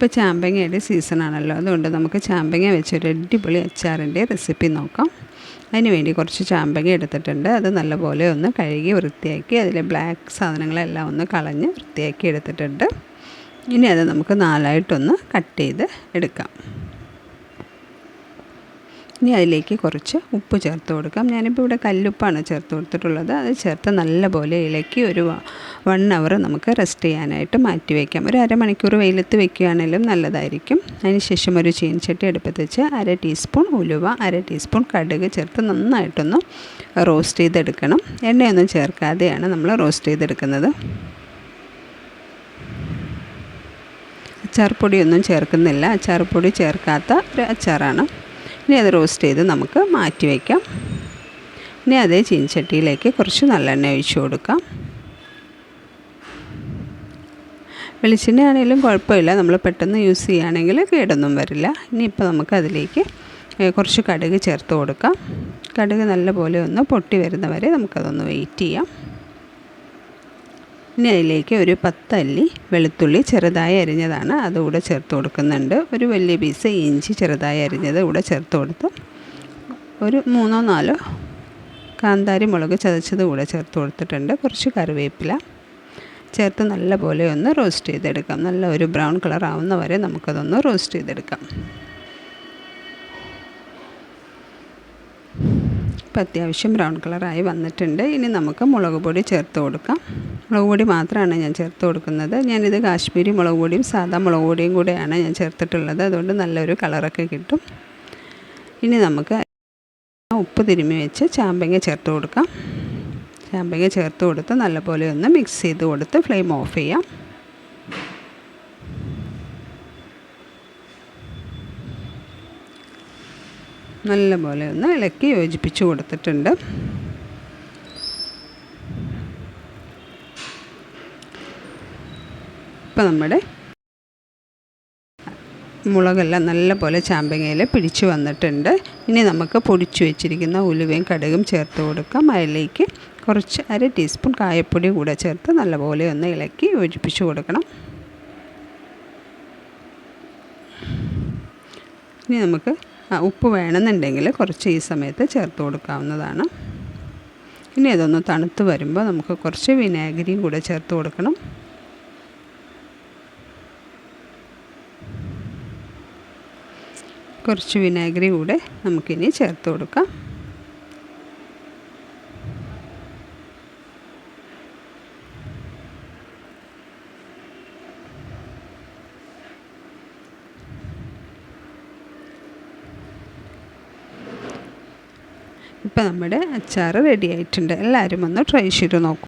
ഇപ്പോൾ ചാമ്പങ്ങയുടെ സീസണാണല്ലോ അതുകൊണ്ട് നമുക്ക് ചാമ്പങ്ങ വെച്ചൊരു അടിപൊളി അച്ചാറിന്റെ റെസിപ്പി നോക്കാം. അതിന് വേണ്ടി കുറച്ച് ചാമ്പങ്ങ എടുത്തിട്ടുണ്ട്. അത് നല്ലപോലെ ഒന്ന് കഴുകി വൃത്തിയാക്കി അതിലെ ബ്ലാക്ക് സാധനങ്ങളെല്ലാം ഒന്ന് കളഞ്ഞ് വൃത്തിയാക്കി എടുത്തിട്ടുണ്ട്. ഇനി അത് നമുക്ക് നാലായിട്ടൊന്ന് കട്ട് ചെയ്ത് എടുക്കാം. ഇനി അതിലേക്ക് കുറച്ച് ഉപ്പ് ചേർത്ത് കൊടുക്കാം. ഞാനിപ്പോൾ ഇവിടെ കല്ലുപ്പാണ് ചേർത്ത് കൊടുത്തിട്ടുള്ളത്. അത് ചേർത്ത് നല്ലപോലെ ഇളക്കി ഒരു വൺ അവർ നമുക്ക് റെസ്റ്റ് ചെയ്യാനായിട്ട് മാറ്റി വയ്ക്കാം ഒരു അരമണിക്കൂർ വെയിലത്ത് വെക്കുകയാണെങ്കിലും നല്ലതായിരിക്കും. അതിനുശേഷം ഒരു ചീനച്ചട്ടി അടുപ്പത്ത് വെച്ച് അര ടീസ്പൂൺ ഉലുവ അര ടീസ്പൂൺ കടുക് ചേർത്ത് നന്നായിട്ടൊന്ന് റോസ്റ്റ് ചെയ്തെടുക്കണം. എണ്ണയൊന്നും ചേർക്കാതെയാണ് നമ്മൾ റോസ്റ്റ് ചെയ്തെടുക്കുന്നത്. അച്ചാർപ്പൊടിയൊന്നും ചേർക്കുന്നില്ല. അച്ചാർപ്പൊടി ചേർക്കാത്ത ഒരു അച്ചാറാണ്. ഇനി അത് റോസ്റ്റ് ചെയ്ത് നമുക്ക് മാറ്റി വയ്ക്കാം ഇനി അതേ ചീനച്ചട്ടിയിലേക്ക് കുറച്ച് നല്ലെണ്ണ ഒഴിച്ചു കൊടുക്കാം. വെളിച്ചെണ്ണ ആണെങ്കിലും കുഴപ്പമില്ല. നമ്മൾ പെട്ടെന്ന് യൂസ് ചെയ്യുകയാണെങ്കിൽ കേടൊന്നും വരില്ല. ഇനിയിപ്പോൾ നമുക്ക് അതിലേക്ക് കുറച്ച് കടുക് ചേർത്ത് കൊടുക്കാം. കടുക് നല്ലപോലെ ഒന്ന് പൊട്ടി വരുന്ന വരുന്നവരെ നമുക്കതൊന്ന് വെയിറ്റ് ചെയ്യാം. ഇനി അതിലേക്ക് ഒരു പത്തല്ലി വെളുത്തുള്ളി ചെറുതായി അരിഞ്ഞതാണ്. അതുകൂടെ ചേർത്ത് കൊടുക്കുന്നുണ്ട്. ഒരു വലിയ പീസ് ഇഞ്ചി ചെറുതായി അരിഞ്ഞത് കൂടെ ചേർത്ത് കൊടുത്ത് ഒരു മൂന്നോ നാലോ കാന്താരി മുളക് ചതച്ചത് കൂടെ ചേർത്ത് കൊടുത്തിട്ടുണ്ട്. കുറച്ച് കറിവേപ്പില ചേർത്ത് നല്ല പോലെ ഒന്ന് റോസ്റ്റ് ചെയ്തെടുക്കാം. നല്ല ഒരു ബ്രൗൺ കളർ ആവുന്ന വരെ നമുക്കതൊന്ന് റോസ്റ്റ് ചെയ്തെടുക്കാം. ഇപ്പം അത്യാവശ്യം ബ്രൗൺ കളറായി വന്നിട്ടുണ്ട്. ഇനി നമുക്ക് മുളക് പൊടി ചേർത്ത് കൊടുക്കാം. മുളക് പൊടി മാത്രമാണ് ഞാൻ ചേർത്ത് കൊടുക്കുന്നത്. ഞാനിത് കാശ്മീരി മുളക് പൊടിയും സാധാ മുളക് പൊടിയും കൂടെയാണ് ഞാൻ ചേർത്തിട്ടുള്ളത്. അതുകൊണ്ട് നല്ലൊരു കളറൊക്കെ കിട്ടും. ഇനി നമുക്ക് ഉപ്പ് തിരുമ്മി വെച്ച് ചാമ്പങ്ങ ചേർത്ത് കൊടുക്കാം. ചാമ്പങ്ങ ചേർത്ത് കൊടുത്ത് നല്ലപോലെ ഒന്ന് മിക്സ് ചെയ്ത് കൊടുത്ത് ഫ്ലെയിം ഓഫ് ചെയ്യാം. നല്ലപോലെ ഒന്ന് ഇളക്കി യോജിപ്പിച്ച് കൊടുത്തിട്ടുണ്ട്. ഇപ്പം നമ്മുടെ മുളകെല്ലാം നല്ല പോലെ ചാമ്പങ്ങയിൽ പിടിച്ചു വന്നിട്ടുണ്ട്. ഇനി നമുക്ക് പൊടിച്ചു വെച്ചിരിക്കുന്ന ഉലുവയും കടുകും ചേർത്ത് കൊടുക്കാം. അതിലേക്ക് കുറച്ച് അര ടീസ്പൂൺ കായപ്പൊടി കൂടെ ചേർത്ത് നല്ലപോലെ ഒന്ന് ഇളക്കി യോജിപ്പിച്ച് കൊടുക്കണം. ഇനി നമുക്ക് ഉപ്പ് വേണമെന്നുണ്ടെങ്കിൽ കുറച്ച് ഈ സമയത്ത് ചേർത്ത് കൊടുക്കാവുന്നതാണ്. ഇനി ഇതൊന്ന് തണുത്ത് വരുമ്പോൾ നമുക്ക് കുറച്ച് വിനാഗിരിയും കൂടെ ചേർത്ത് കൊടുക്കണം. കുറച്ച് വിനാഗിരി കൂടെ നമുക്കിനി ചേർത്ത് കൊടുക്കാം. ഇപ്പം നമ്മുടെ അച്ചാർ റെഡി ആയിട്ടുണ്ട്. എല്ലാവരും ഒന്ന് ട്രൈ ചെയ്ത് നോക്കും.